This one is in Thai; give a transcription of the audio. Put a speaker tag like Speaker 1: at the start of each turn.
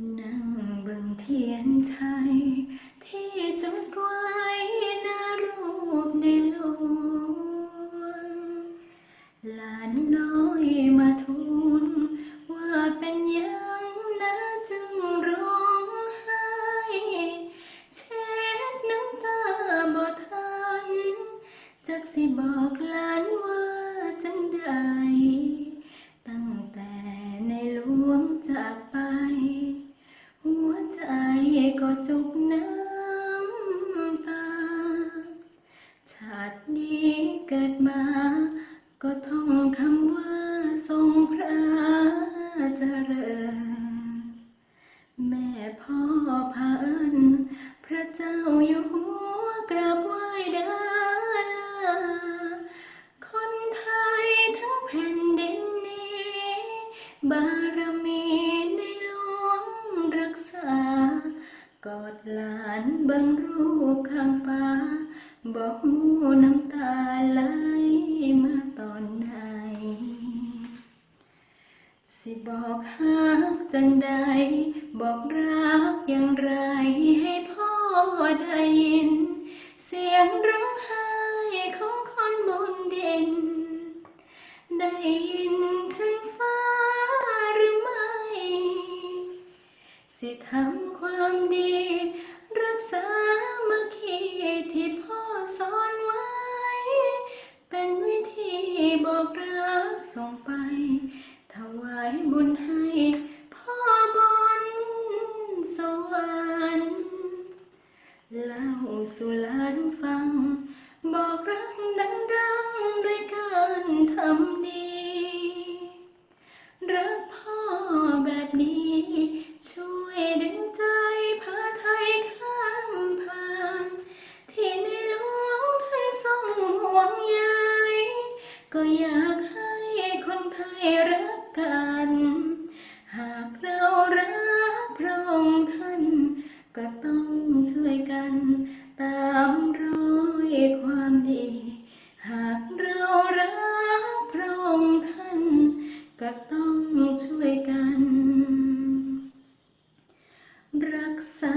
Speaker 1: นั่งเบิ่งเทียนชัยที่จดไว้นารูปในหลวงหลานน้อยมาทูลว่าเป็นยังนะจึงร้องไห้เช็ดน้ำตาบ่ทันจักสิบอกหลานว่าจังใดตั้งแต่ในหลวงจากไป จุกน้ำตา ชาตินี้เกิดมา ก็ท่องคำว่าทรงพระเจริญ แม่พ่อพาเอิญพระเจ้าอยู่หัวกราบไหว เบังรูปข้างฟ้า บอกหูน้ำตาไหลมาตอนไหน สิบอกฮักจังใด บอกรักอย่างไรให้พ่อได้ยิน เสียงร้องไห้ของคนบนเดินได้ยินถึงฟ้าหรือไม่ สิทำความดี รักษามาคีที่พ่อสอนไว้ เป็นวิธีบอกรักส่งไป ถวายบุญให้พ่อบนสวรรค์เล่าสู่หลานฟัง บอกรักดังๆด้วยการทำ ก็อยากให้คนไทยรักกัน หากเรารักพระองค์ท่าน ก็ต้องช่วยกัน ตามรอยความดี หากเรารักพระองค์ท่าน ก็ต้องช่วยกัน รักษา